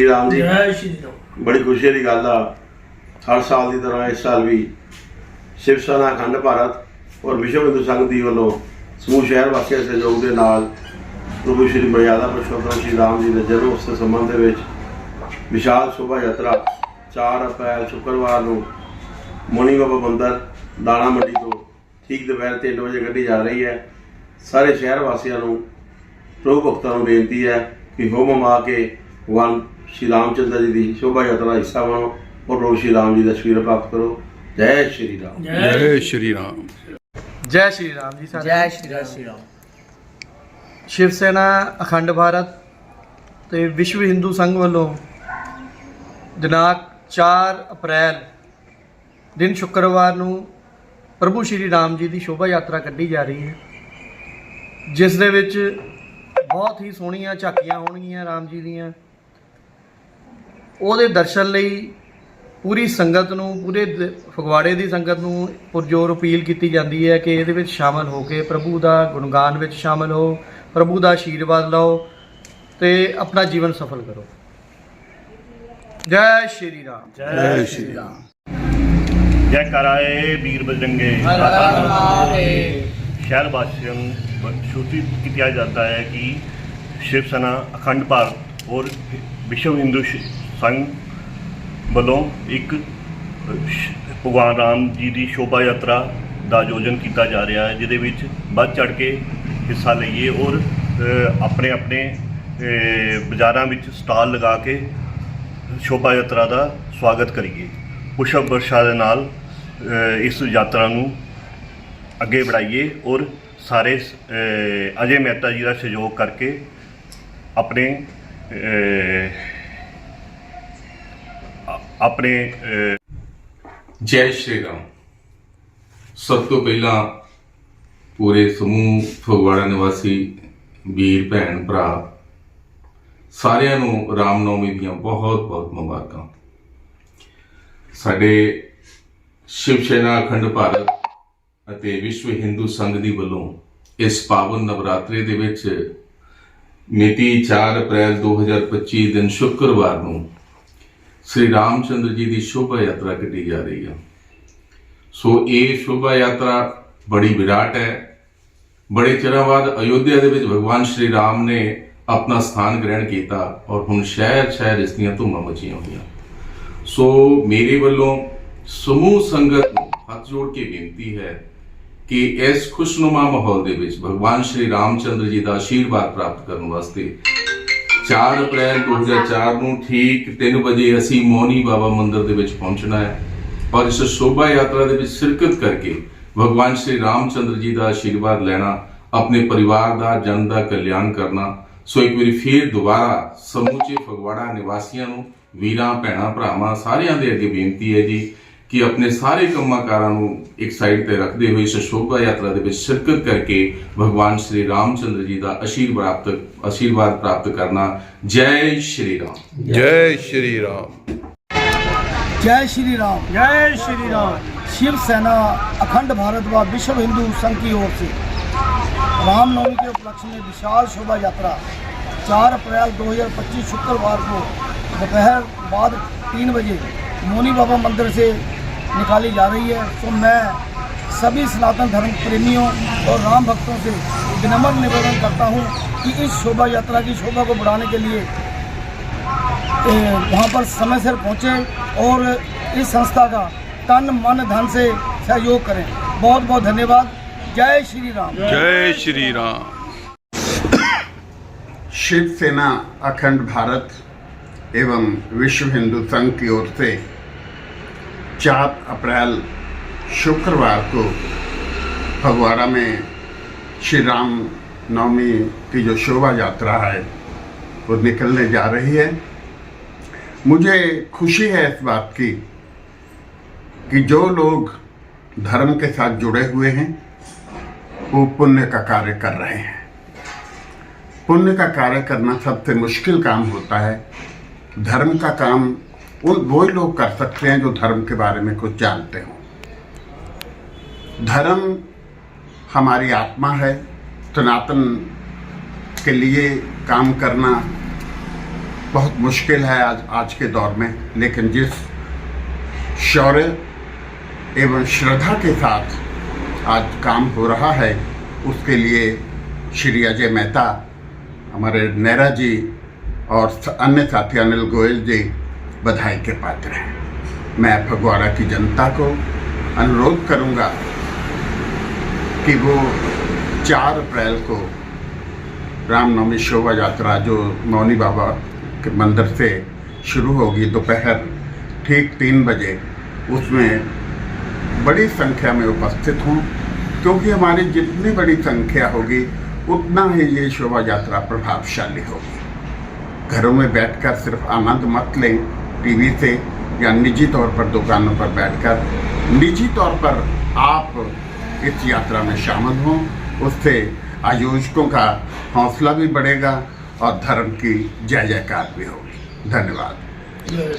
ਸ਼੍ਰੀ ਰਾਮ ਜੀ। ਜੈ ਸ਼੍ਰੀ ਰਾਮ। ਬੜੀ ਖੁਸ਼ੀ ਦੀ ਗੱਲ ਆ। ਹਰ ਸਾਲ ਦੀ ਤਰ੍ਹਾਂ ਇਸ ਸਾਲ ਵੀ ਸ਼ਿਵ ਸੈਨਾ ਅਖੰਡ ਭਾਰਤ ਔਰ ਵਿਸ਼ਵ ਹਿੰਦੂ ਸੰਘ ਦੀ ਵੱਲੋਂ ਸਮੂਹ ਸ਼ਹਿਰ ਵਾਸੀਆਂ ਦੇ ਸਹਿਯੋਗ ਦੇ ਨਾਲ ਪ੍ਰਭੂ ਸ਼੍ਰੀ ਮਰਿਆਦਾ ਪੁਰਸ਼ੋਤਮ ਸ਼੍ਰੀ ਰਾਮ ਜੀ ਦੇ ਜਨਮ ਉਤਸਵ ਸੰਬੰਧ ਦੇ ਵਿੱਚ ਵਿਸ਼ਾਲ ਸ਼ੋਭਾ ਯਾਤਰਾ 4 ਅਪ੍ਰੈਲ ਸ਼ੁੱਕਰਵਾਰ ਨੂੰ ਮੋਨੀ ਬਾਬਾ ਮੰਦਰ ਦਾਣਾ ਮੰਡੀ ਤੋਂ ਠੀਕ ਦੁਪਹਿਰ 3 ਵਜੇ ਕੱਢੀ ਜਾ ਰਹੀ ਹੈ। ਸਾਰੇ ਸ਼ਹਿਰ ਵਾਸੀਆਂ ਨੂੰ ਪ੍ਰਭੂ ਭਗਤਾਂ ਨੂੰ ਬੇਨਤੀ ਹੈ ਕਿ ਹੋਮ ਮਾ ਕੇ ਭਗਵਾਨ ਸ਼੍ਰੀ ਰਾਮਚੰਦਰ ਜੀ ਦੀ ਸ਼ੋਭਾ ਯਾਤਰਾ ਦਾ ਹਿੱਸਾ ਬਣੋ ਔਰ ਪ੍ਰਭੂ ਸ਼੍ਰੀ ਰਾਮ ਜੀ ਦਾ ਅਸ਼ੀਰਵਾਦ ਪ੍ਰਾਪਤ ਕਰੋ। ਜੈ ਸ਼੍ਰੀ ਰਾਮ। ਜੈ ਜੈ ਸ਼੍ਰੀ ਰਾਮ। ਜੈ ਸ਼੍ਰੀ ਰਾਮ ਜੀ ਸਾਰੇ ਜੈ ਸ਼੍ਰੀ ਰਾਮ। ਸ਼ਿਵ ਸੈਨਾ ਅਖੰਡ ਭਾਰਤ ਤੇ ਵਿਸ਼ਵ ਹਿੰਦੂ ਸੰਘ ਵੱਲੋਂ ਦਿਨਾਂਕ 4 ਅਪ੍ਰੈਲ ਦਿਨ ਸ਼ੁੱਕਰਵਾਰ ਨੂੰ ਪ੍ਰਭੂ ਸ਼੍ਰੀ ਰਾਮ ਜੀ ਦੀ ਸ਼ੋਭਾ ਯਾਤਰਾ ਕੱਢੀ ਜਾ ਰਹੀ ਹੈ। ਜਿਸ ਦੇ ਵਿੱਚ ਬਹੁਤ ਹੀ ਸੋਹਣੀਆਂ ਝਾਕੀਆਂ ਹੋਣਗੀਆਂ ਰਾਮ ਜੀ ਦੀਆਂ। ਉਹਦੇ ਦਰਸ਼ਨ ਲਈ ਪੂਰੀ ਸੰਗਤ ਨੂੰ ਪੂਰੇ ਦ- ਫਗਵਾੜੇ ਦੀ ਸੰਗਤ ਨੂੰ ਪੁਰਜੋਰ ਅਪੀਲ ਕੀਤੀ ਜਾਂਦੀ ਹੈ ਕਿ ਇਹਦੇ ਵਿੱਚ ਸ਼ਾਮਲ ਹੋ ਕੇ ਪ੍ਰਭੂ ਦਾ ਗੁਣਗਾਨ ਵਿੱਚ ਸ਼ਾਮਲ ਹੋ ਪ੍ਰਭੂ ਦਾ ਆਸ਼ੀਰਵਾਦ ਲਓ ਤੇ ਆਪਣਾ ਜੀਵਨ ਸਫਲ ਕਰੋ। ਜੈ ਸ਼੍ਰੀ ਰਾਮ। ਜੈ ਸ਼੍ਰੀ ਰਾਮ। ਜੈ ਕਰਾਏ ਵੀਰ ਬਜਰੰਗੇ। ਹਰ ਹਰ ਮਹਾਦੇਵ। ਸ਼ਹਿਰ ਵਾਸੀਆਂ ਨੂੰ ਬ- ਸੂਚਿਤ ਕੀਤਾ ਜਾਂਦਾ ਹੈ ਕਿ ਸ਼ਿਵ ਸੈਨਾ ਅਖੰਡ ਭਾਰਤ ਔਰ ਵਿਸ਼ਵ ਹਿੰਦੂ ਸ਼- ਸੰਘ ਵੱਲੋਂ ਇੱਕ ਅ, ਭਗਵਾਨ ਰਾਮ ਜੀ ਦੀ ਸ਼ੋਭਾ ਯਾਤਰਾ ਦਾ ਆਯੋਜਨ ਕੀਤਾ ਜਾ ਰਿਹਾ ਹੈ ਜਿਹਦੇ ਵਿੱਚ ਵੱਧ ਚੜ ਕੇ ਹਿੱਸਾ ਲਈਏ ਔਰ ਆਪਣੇ ਆਪਣੇ ਬਾਜ਼ਾਰਾਂ ਵਿੱਚ ਸਟਾਲ ਲਗਾ ਕੇ ਸ਼ੋਭਾ ਯਾਤਰਾ ਦਾ ਸਵਾਗਤ ਕਰੀਏ। ਪੁਸ਼ਪ ਵਰਸ਼ਾ ਦੇ ਨਾਲ ਇਸ ਯਾਤਰਾ ਨੂੰ ਅੱਗੇ ਵਧਾਈਏ ਔਰ ਸਾਰੇ ਅ, ਅਜੇ ਮਹਿਤਾ ਜੀ ਦਾ ਸਹਿਯੋਗ ਕਰਕੇ ਆਪਣੇ ਆਪਣੇ ਜੈ ਸ਼੍ਰੀ ਰਾਮ। ਸਭ ਤੋਂ ਪਹਿਲਾਂ ਪੂਰੇ ਸਮੂਹ ਫਗਵਾੜਾ ਨਿਵਾਸੀ ਵੀਰ, ਭੈਣ, ਭਰਾ ਸਾਰਿਆਂ ਨੂੰ ਰਾਮਨੌਮੀ ਦੀਆਂ ਬਹੁਤ ਬਹੁਤ ਮੁਬਾਰਕਾਂ। ਸਾਡੇ ਸ਼ਿਵ ਸੈਨਾ ਅਖੰਡ ਭਾਰਤ ਅਤੇ ਵਿਸ਼ਵ ਹਿੰਦੂ ਸੰਘ ਦੀ ਵੱਲੋਂ ਇਸ ਪਾਵਨ ਨਵਰਾਤਰੇ ਦੇ ਵਿੱਚ ਮਿਤੀ 4 ਅਪ੍ਰੈਲ 2025 ਦਿਨ ਸ਼ੁੱਕਰਵਾਰ ਨੂੰ ਸ੍ਰੀ ਰਾਮਚੰਦਰ ਜੀ ਦੀ ਸ਼ੋਭਾ ਯਾਤਰਾ ਕੱਢੀ ਜਾ ਰਹੀ ਹੈ ਸੋ ਇਹ ਸ਼ੋਭਾ ਯਾਤਰਾ ਬੜੀ ਵਿਰਾਟ ਹੈ। ਬੜੇ ਚਿਰਾਂ ਬਾਅਦ ਅਯੋਧਿਆ ਦੇ ਵਿੱਚ ਭਗਵਾਨ ਸ਼੍ਰੀ ਰਾਮ ਨੇ ਆਪਣਾ ਸਥਾਨ ਗ੍ਰਹਿਣ ਕੀਤਾ ਔਰ ਹੁਣ ਸ਼ਹਿਰ ਸ਼ਹਿਰ ਇਸ ਦੀਆਂ ਧੂਮਾਂ ਮਚੀਆਂ ਹੋਈਆਂ। ਸੋ ਮੇਰੇ ਵੱਲੋਂ ਸਮੂਹ ਸੰਗਤ ਨੂੰ ਹੱਥ ਜੋੜ ਕੇ ਬੇਨਤੀ ਹੈ ਕਿ ਇਸ ਖੁਸ਼ਨੁਮਾ ਮਾਹੌਲ ਦੇ ਵਿੱਚ ਭਗਵਾਨ ਸ਼੍ਰੀ ਰਾਮਚੰਦਰ ਜੀ ਦਾ ਆਸ਼ੀਰਵਾਦ ਪ੍ਰਾਪਤ ਕਰਨ ਵਾਸਤੇ 4 ਅਪ੍ਰੈਲ 2004 ਨੂੰ ਠੀਕ 3 ਵਜੇ ਅਸੀਂ ਮੋਨੀ ਬਾਬਾ ਮੰਦਿਰ ਦੇ ਵਿੱਚ ਪਹੁੰਚਣਾ ਹੈ। ਔਰ ਇਸ ਸ਼ੋਭਾ ਯਾਤਰਾ ਦੇ ਵਿੱਚ ਸ਼ਿਰਕਤ ਕਰਕੇ ਭਗਵਾਨ ਸ਼੍ਰੀ ਰਾਮਚੰਦਰ ਜੀ ਦਾ ਆਸ਼ੀਰਵਾਦ ਲੈਣਾ ਆਪਣੇ ਪਰਿਵਾਰ ਦਾ ਜਨ ਦਾ ਕਲਿਆਣ ਕਰਨਾ ਸੋ ਇੱਕ ਵਾਰੀ ਫੇਰ ਦੁਬਾਰਾ ਸਮੂਚੇ ਫਗਵਾੜਾ ਨਿਵਾਸੀਆਂ ਨੂੰ ਵੀਰਾਂ ਭੈਣਾਂ ਭਰਾਵਾਂ ਸਾਰਿਆਂ ਦੇ ਅੱਗੇ ਬੇਨਤੀ ਹੈ ਜੀ ਕਿ ਆਪਣੇ ਸਾਰੇ ਕੰਮਾਂ ਕਾਰਾਂ ਨੂੰ ਇੱਕ ਸਾਈਡ ਤੇ ਰੱਖਦੇ ਹੋਏ ਇਸ ਸ਼ੋਭਾ ਯਾਤਰਾ ਦੇ ਵਿੱਚ ਸ਼ਿਰਕਤ ਕਰਕੇ ਭਗਵਾਨ ਸ਼੍ਰੀ ਰਾਮਚੰਦਰ ਜੀ ਦਾ ਆਸ਼ੀਰਵਾਦ ਪ੍ਰਾਪਤ ਆਸ਼ੀਰਵਾਦ ਪ੍ਰਾਪਤ ਕਰਨਾ ਜੈ ਸ਼੍ਰੀ ਰਾਮ जय श्री राम जय श्री राम जय श्री राम शिव सेना अखंड भारत व विश्व हिंदू संघ की ओर से रामनवमी के उपलक्ष्य में विशाल शोभा यात्रा 4 अप्रैल 2025 शुक्रवार को दोपहर बाद तीन बजे मोनी बाबा मंदिर से निकाली जा रही है। तो मैं सभी सनातन धर्म प्रेमियों और राम भक्तों से विनम्र निवेदन करता हूँ कि इस शोभा यात्रा की शोभा को बढ़ाने के लिए वहाँ पर समय से पहुँचे और इस संस्था का तन मन धन से सहयोग करें। बहुत बहुत धन्यवाद। जय श्री राम। जय श्री राम। शिवसेना अखंड भारत एवं विश्व हिंदू संघ की ओर से 4 अप्रैल, शुक्रवार को फगवाड़ा में श्री राम नवमी की जो शोभा यात्रा है, वो निकलने जा रही है। मुझे खुशी है इस बात की, कि जो लोग धर्म के साथ जुड़े हुए हैं, वो पुण्य का कार्य कर रहे हैं। पुण्य का कार्य करना सबसे मुश्किल काम होता है। धर्म का काम उन वो ही लोग कर सकते हैं जो धर्म के बारे में कुछ जानते हो। धर्म हमारी आत्मा है, सनातन के लिए काम करना बहुत मुश्किल है आज आज के दौर में, लेकिन जिस शौर्य एवं श्रद्धा के साथ आज काम हो रहा है, उसके लिए श्री अजय मेहता, हमारे नेहरा जी और अन्य साथी अनिल गोयल जी बधाई के पात्र हैं। मैं फगवाड़ा की जनता को अनुरोध करूँगा कि वो चार अप्रैल को रामनवमी शोभा यात्रा जो मौनी बाबा के मंदिर से शुरू होगी दोपहर ठीक तीन बजे, उसमें बड़ी संख्या में उपस्थित हों, क्योंकि हमारी जितनी बड़ी संख्या होगी, उतना ही ये शोभा यात्रा प्रभावशाली होगी। घरों में बैठकर सिर्फ़ आनंद मत लें टीवी से या निजी तौर पर दुकानों पर बैठकर निजी तौर पर आप इस यात्रा में शामिल हों उससे आयोजकों का हौसला भी बढ़ेगा और धर्म की जय जयकार भी होगी धन्यवाद ये